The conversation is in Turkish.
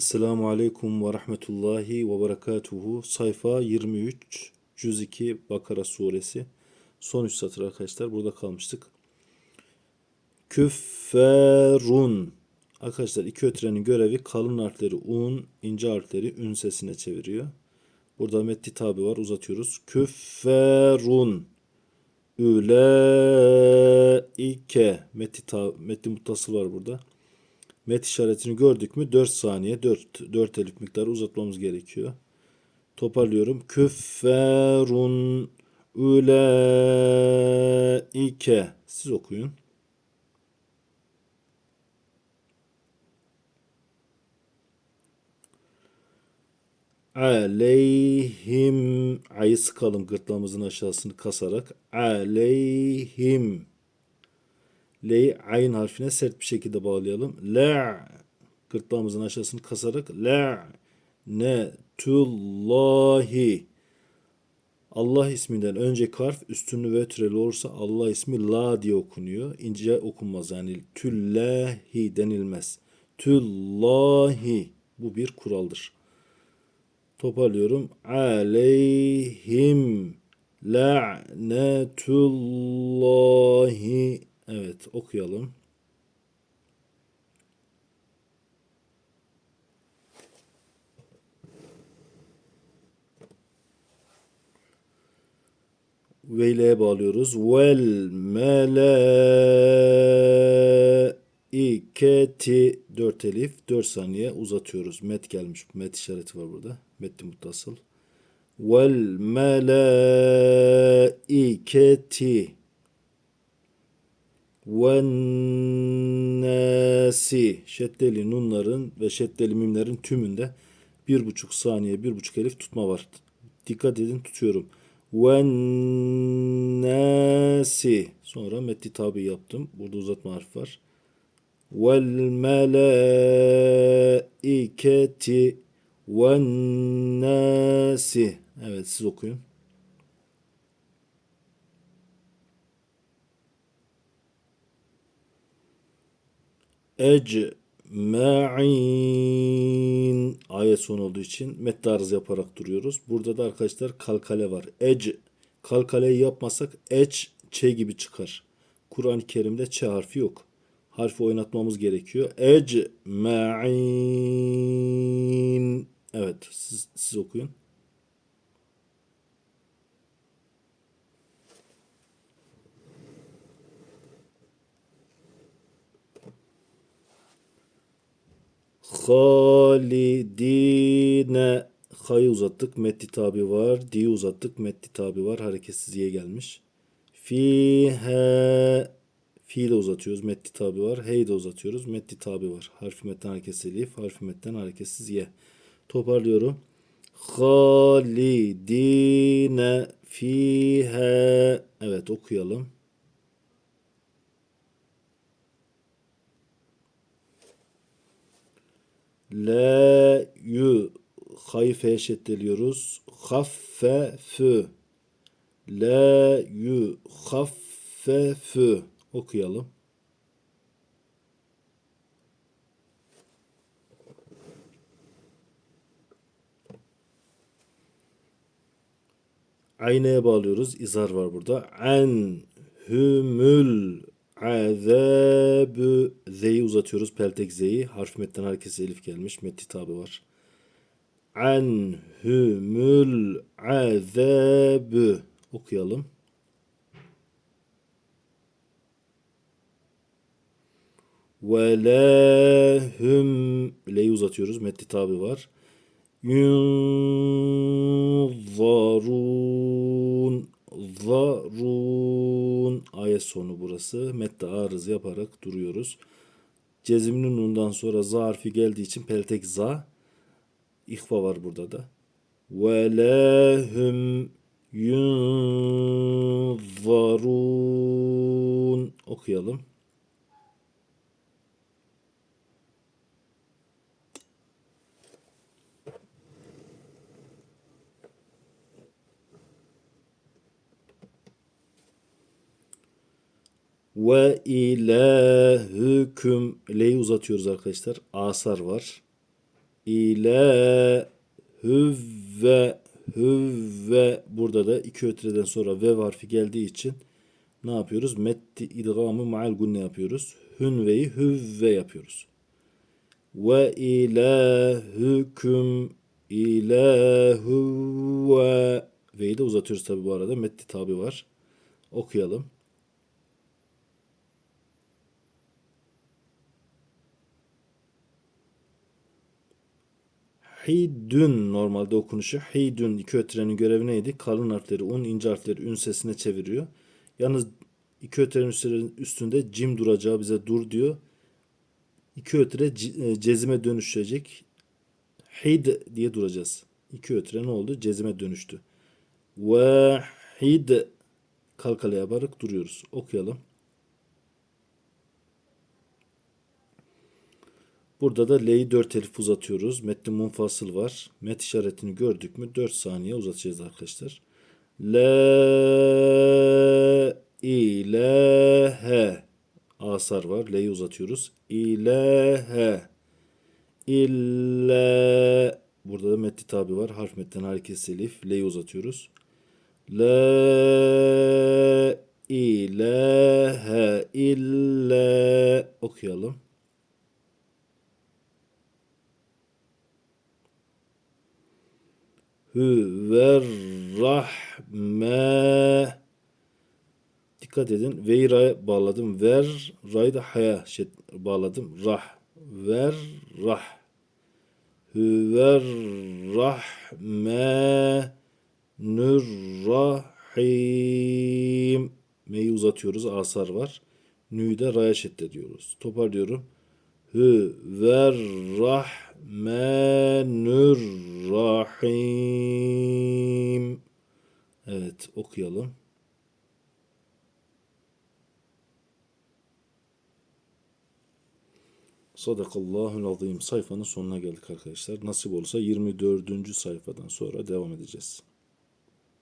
Esselamu Aleyküm ve Rahmetullahi ve Berekatuhu. Sayfa 23, Cüz 2 Bakara Suresi. Son üç satır arkadaşlar. Burada kalmıştık. Küfferun. Arkadaşlar iki ötrenin görevi kalın harfleri un, ince harfleri ün sesine çeviriyor. Burada metni tabi var. Uzatıyoruz. Küfferun. Üleike. Metni, ta, metni muttasıl var burada. Met işaretini gördük mü 4 saniye 4, 4 elif miktarı uzatmamız gerekiyor. Toparlıyorum. Küfferun üleike. Siz okuyun. Aleyhim ayı sıkalım gırtlağımızın aşağısını kasarak. Aleyhim L'yi ayn harfine sert bir şekilde bağlayalım. La gırtlağımızın aşağısını kasarak la ne tullahi Allah isminden önce harf üstünlü ve türeli olursa Allah ismi la diye okunuyor. İnce okunmaz yani tüllahi denilmez. Tüllahi bu bir kuraldır. Toparlıyorum. Aleyhim la'netullahi Evet okuyalım. Veyle'ye bağlıyoruz. Vel melaiketi dört elif dört saniye uzatıyoruz. Met gelmiş. Met işareti var burada. Metni muttasıl. Vel melaiketi vennasi şeddeli nunların ve şeddeli mimlerin tümünde bir buçuk saniye bir buçuk elif tutma var. Dikkat edin tutuyorum. Vennasi sonra metni tabi yaptım. Burada uzatma harfi var. Vel melaiketi vennasi Evet siz okuyun. Ecma'in ayet son olduğu için metni arız yaparak duruyoruz. Burada da arkadaşlar kalkale var. Ec kalkaleyi yapmasak eç ç gibi çıkar. Kur'an-ı Kerim'de ç harfi yok. Harfi oynatmamız gerekiyor. Ecma'in Evet siz, siz okuyun. Halidine Ha'yı uzattık. Metti tabi var. Di'yi uzattık. Metti tabi var. Hareketsiz ye gelmiş. Fihe Fi'yi de uzatıyoruz. Metti tabi var. Hey'i de uzatıyoruz. Metti tabi var. Harfi metten hareketsiz elif. Harfi metten hareketsiz ye. Toparlıyorum. Halidine fihe Evet okuyalım. La yu hayfe şeddeliyoruz. Haffefü. La yu haffefü. Okuyalım. Aynaya bağlıyoruz. İzar var burada. En hümül azabü Z'yi uzatıyoruz. Peltek Z'yi. Harf metten harekesi elif gelmiş. Met hitabı var. Anhumul azabü okuyalım. Ve lahum L'yi uzatıyoruz. Met hitabı var. Yunzarun zarun ayet sonu burası. Mette arız yaparak duruyoruz. Cezimli nundan sonra za harfi geldiği için peltek za ihfa var burada da. Ve lehum yunzarun okuyalım. Ve ilahüküm L'yi uzatıyoruz arkadaşlar. Asar var. ile hüvve hüvve burada da iki ötreden sonra ve harfi geldiği için ne yapıyoruz? Metti idgamı ma'al gunne yapıyoruz. Hünveyi hüvve yapıyoruz. Ve ilahüküm ilahu ve ve'yi de uzatıyoruz tabi bu arada. Metti tabi var. Okuyalım. Hidün normalde okunuşu. Hidün iki ötrenin görevi neydi? Kalın harfleri un, ince harfleri ün sesine çeviriyor. Yalnız iki ötrenin üstünde- cim duracağı bize dur diyor. İki ötre e, cezime dönüşecek. Hid diye duracağız. İki ötre ne oldu? Cezime dönüştü. Vahid kalkale yaparak duruyoruz. Okuyalım. Burada da L'yi 4 elif uzatıyoruz. Metni munfasıl var. Met işaretini gördük mü 4 saniye uzatacağız arkadaşlar. La ilahe asar var. L'yi uzatıyoruz. İlahe illa burada da metni tabi var. Harf metten hareketsiz elif. L'yi uzatıyoruz. La ilahe illa okuyalım. Hüverrahme Dikkat edin. Veyra'ya bağladım. Ver. Ra'yı da haya şey, bağladım. Rah. Ver. Rah. Hüverrahme Nürrahim. Me'yi uzatıyoruz. Asar var. Nü'yü de Ra'ya şeddediyoruz. Toparlıyorum. Hüverrahmanürrahim. Evet okuyalım. Sadakallahul azim sayfanın sonuna geldik arkadaşlar. Nasip olsa 24. sayfadan sonra devam edeceğiz.